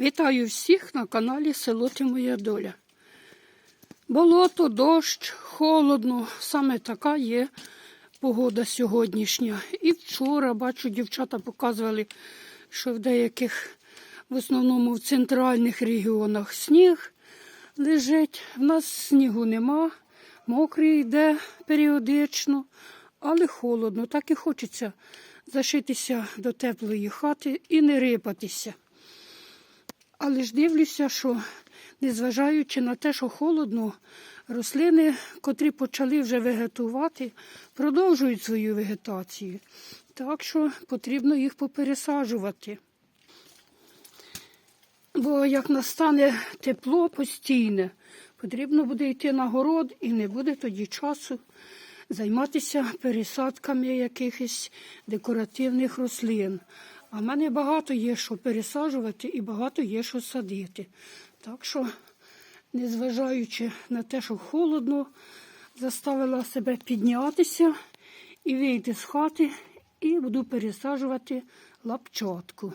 Вітаю всіх на каналі Село Ти Моя Доля. Болото, дощ, холодно, саме така є погода сьогоднішня. І вчора, бачу, дівчата показували, що в деяких, в основному в центральних регіонах сніг лежить. В нас снігу нема, мокрий йде періодично, але холодно. Так і хочеться зашитися до теплої хати і не рипатися. Але ж дивлюся, що незважаючи на те, що холодно, рослини, котрі почали вже вегетувати, продовжують свою вегетацію. Так що потрібно їх попересаджувати. Бо як настане тепло постійне, потрібно буде йти на город і не буде тоді часу займатися пересадками якихось декоративних рослин. А в мене багато є що пересаджувати і багато є що садити. Так що, незважаючи на те, що холодно, заставила себе піднятися і вийти з хати, і буду пересаджувати лапчатку.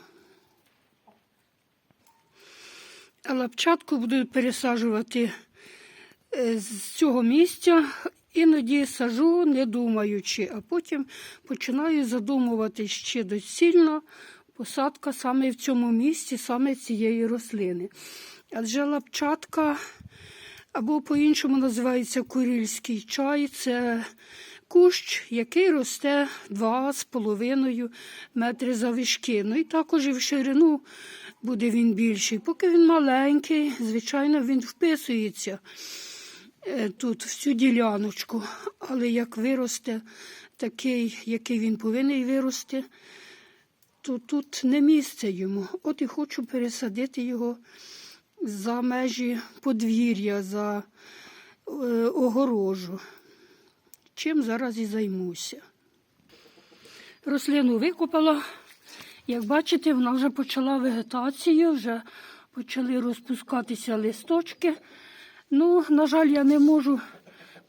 А лапчатку буду пересаджувати е, з цього місця. Іноді сажу, не думаючи, а потім починаю задумувати ще доцільно посадка саме в цьому місці, саме цієї рослини. Адже лапчатка, або по-іншому називається курильський чай, це кущ, який росте 2,5 метри завишки. Ну і також і в ширину буде він більший. Поки він маленький, звичайно, він вписується тут в цю діляночку. Але як виросте такий, який він повинен вирости, то тут не місце йому. От і хочу пересадити його за межі подвір'я, за е, огорожу. Чим зараз і займуся. Рослину викопала. Як бачите, вона вже почала вегетацію, вже почали розпускатися листочки. Ну, на жаль, я не можу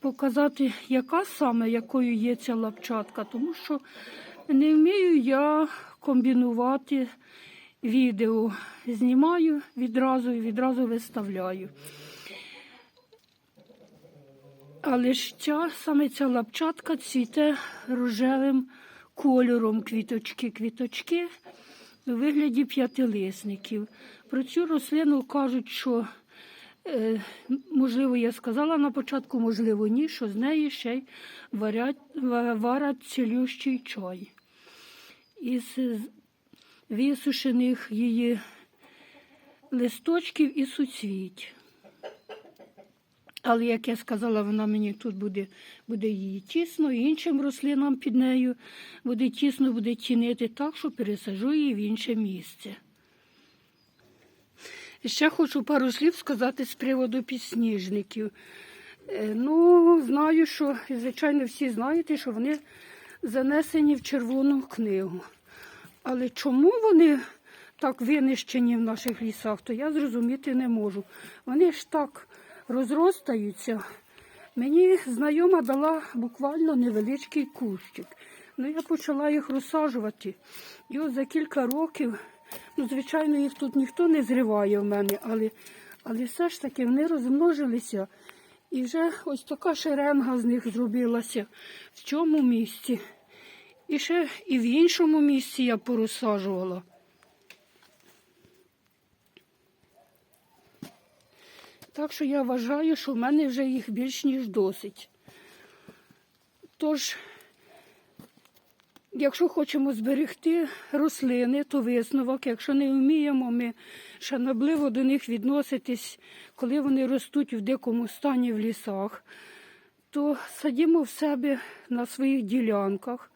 показати, яка саме, якою є ця лапчатка, тому що не вмію я комбінувати відео. Знімаю відразу і відразу виставляю. Але ж ця, саме ця лапчатка цвіте рожевим кольором квіточки. Квіточки у вигляді п'ятилисників. Про цю рослину кажуть, що, можливо, я сказала на початку, можливо, ні, що з неї ще й варять, цілющий чай. Із е, висушених її листочків і суцвіть. Але, як я сказала, вона мені тут буде, буде її тісно, іншим рослинам під нею буде тісно, буде тінити так, що пересажу її в інше місце. Ще хочу пару слів сказати з приводу підсніжників. Е, Ну, знаю, що, звичайно, всі знаєте, що вони занесені в Червону книгу. Але чому вони так винищені в наших лісах, то я зрозуміти не можу. Вони ж так розростаються. Мені знайома дала буквально невеличкий кущик. Ну, я почала їх розсаджувати. І от за кілька років, ну, звичайно, їх тут ніхто не зриває в мене, але, але все ж таки вони розмножилися. І вже ось така шеренга з них зробилася в цьому місці. І ще і в іншому місці я порозсаджувала. Так що я вважаю, що в мене вже їх більш ніж досить. Тож, якщо хочемо зберегти рослини, то висновок. Якщо не вміємо ми шанобливо до них відноситись, коли вони ростуть в дикому стані в лісах, то садімо в себе на своїх ділянках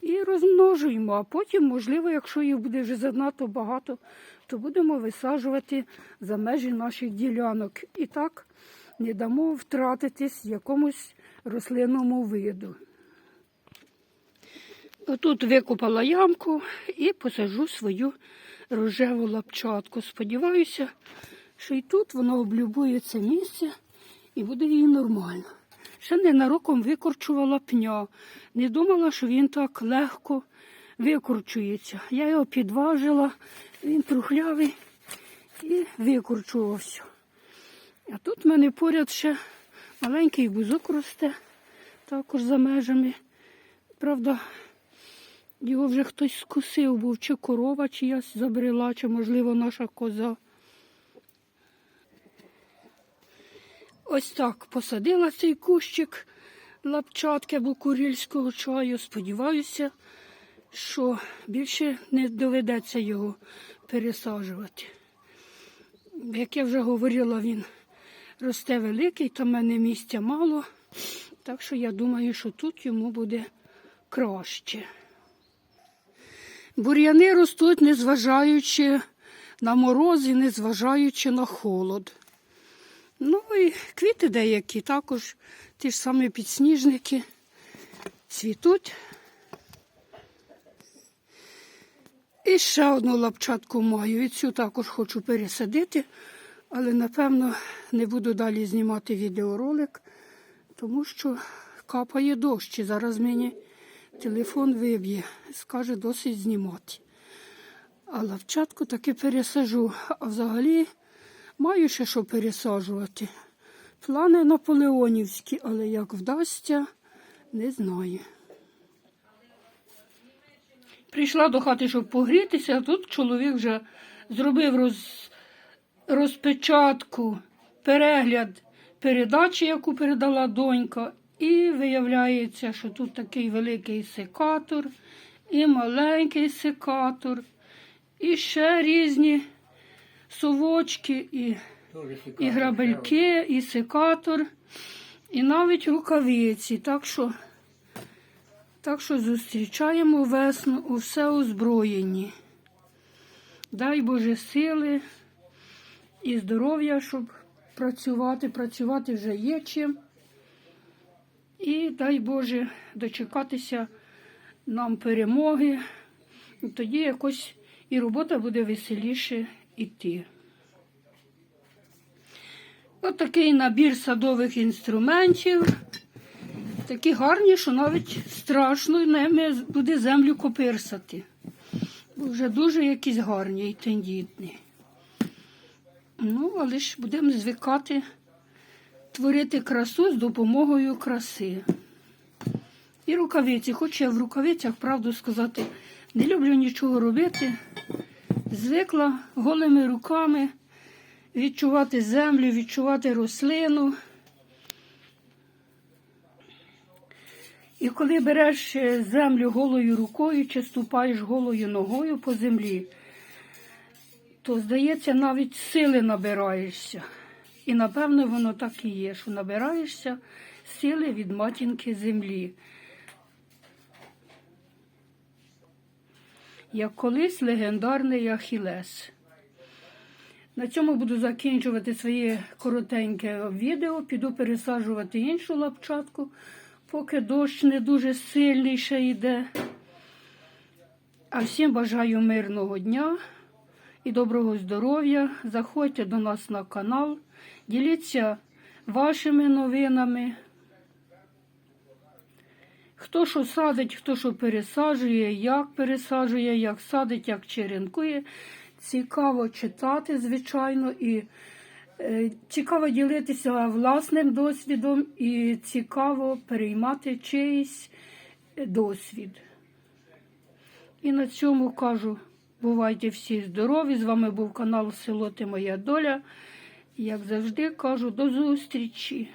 і розмножуємо. А потім, можливо, якщо їх буде вже занадто багато, то будемо висаджувати за межі наших ділянок. І так не дамо втратитись якомусь рослинному виду. Отут викопала ямку і посажу свою рожеву лапчатку. Сподіваюся, що і тут воно облюбує це місце і буде їй нормально. Ще ненароком викорчувала пня. Не думала, що він так легко викорчується. Я його підважила, він трухлявий і викорчувався. А тут в мене поряд ще маленький бузок росте, також за межами. Правда, його вже хтось скусив був, чи корова чиясь забрела, чи, можливо, наша коза. Ось так посадила цей кущик лапчатки або курильського чаю. Сподіваюся, що більше не доведеться його пересаджувати. Як я вже говорила, він росте великий, там в мене місця мало, так що я думаю, що тут йому буде краще. Бур'яни ростуть, незважаючи на морози, незважаючи на холод. Ну і квіти деякі також, ті ж самі підсніжники цвітуть. І ще одну лапчатку маю. І цю також хочу пересадити, але напевно не буду далі знімати відеоролик, тому що капає дощ. І зараз мені телефон виб'є, скаже досить знімати. А лапчатку таки пересажу. А взагалі маю ще що пересаджувати. Плани наполеонівські, але як вдасться, не знаю. Прийшла до хати, щоб погрітися, а тут чоловік вже зробив роз... розпечатку, перегляд передачі, яку передала донька. І виявляється, що тут такий великий секатор, і маленький секатор, і ще різні совочки, і, і грабельки, і секатор, і навіть рукавиці. Так що, так що зустрічаємо весну у все озброєнні. Дай Боже сили і здоров'я, щоб працювати. Працювати вже є чим. І дай Боже дочекатися нам перемоги. Тоді якось і робота буде веселіше йти. От такий набір садових інструментів. Такі гарні, що навіть страшно ними буде землю копирсати. Вже дуже якісь гарні і тендітні. Ну, але ж будемо звикати творити красу з допомогою краси. І рукавиці. Хоч я в рукавицях, правду сказати, не люблю нічого робити. Звикла голими руками відчувати землю, відчувати рослину. І коли береш землю голою рукою чи ступаєш голою ногою по землі, то, здається, навіть сили набираєшся. І напевно воно так і є, що набираєшся сили від матінки землі. Як колись легендарний Ахілес. На цьому буду закінчувати своє коротеньке відео. Піду пересаджувати іншу лапчатку, поки дощ не дуже сильний йде. А всім бажаю мирного дня і доброго здоров'я. Заходьте до нас на канал, діліться вашими новинами. Хто що садить, хто що пересаджує, як пересаджує, як садить, як черенкує. Цікаво читати, звичайно, і е, цікаво ділитися власним досвідом і цікаво переймати чийсь досвід. І на цьому кажу, бувайте всі здорові! З вами був канал Село Ти Моя Доля. Як завжди кажу, до зустрічі!